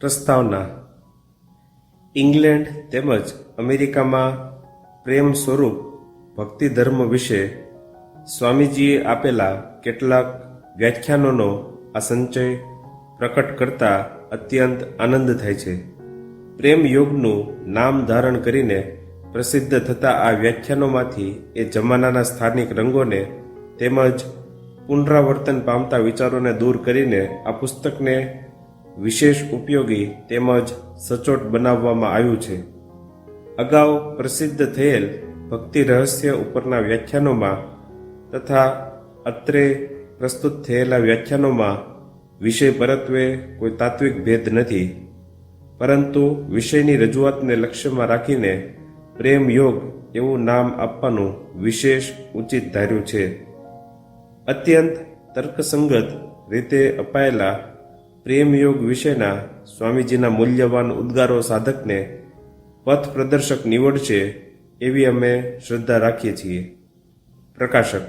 પ્રસ્તાવના ઇંગ્લેન્ડ તેમજ અમેરિકામાં પ્રેમ સ્વરૂપ ભક્તિ ધર્મ વિશે સ્વામીજીએ આપેલા કેટલાક વ્યાખ્યાનોનો આ સંચય પ્રકટ કરતા અત્યંત આનંદ થાય છે. પ્રેમ યોગનું નામ ધારણ કરીને પ્રસિદ્ધ થતા આ વ્યાખ્યાનોમાંથી એ જમાનાના સ્થાનિક રંગોને તેમજ પુનરાવર્તન પામતા વિચારોને દૂર કરીને આ પુસ્તકને વિશેષ ઉપયોગી તેમજ સચોટ બનાવવામાં આવ્યું છે. અગાઉ પ્રસિદ્ધ થયેલ ભક્તિ રહસ્ય ઉપરના વ્યાખ્યાનોમાં તથા અત્રે પ્રસ્તુત થયેલા વ્યાખ્યાનોમાં વિષય પરત્વે કોઈ તાત્વિક ભેદ નથી. પરંતુ વિષયની રજૂઆતને લક્ષ્યમાં રાખીને પ્રેમ યોગ એવું નામ આપવાનું વિશેષ ઉચિત ધાર્યું છે. અત્યંત તર્કસંગત રીતે અપાયેલા પ્રેમ યોગ વિશેના સ્વામીજીના મૂલ્યવાન ઉદ્ગારો સાધકને પથ પ્રદર્શક નીવડશે એવી અમે શ્રદ્ધા રાખીએ છીએ. પ્રકાશક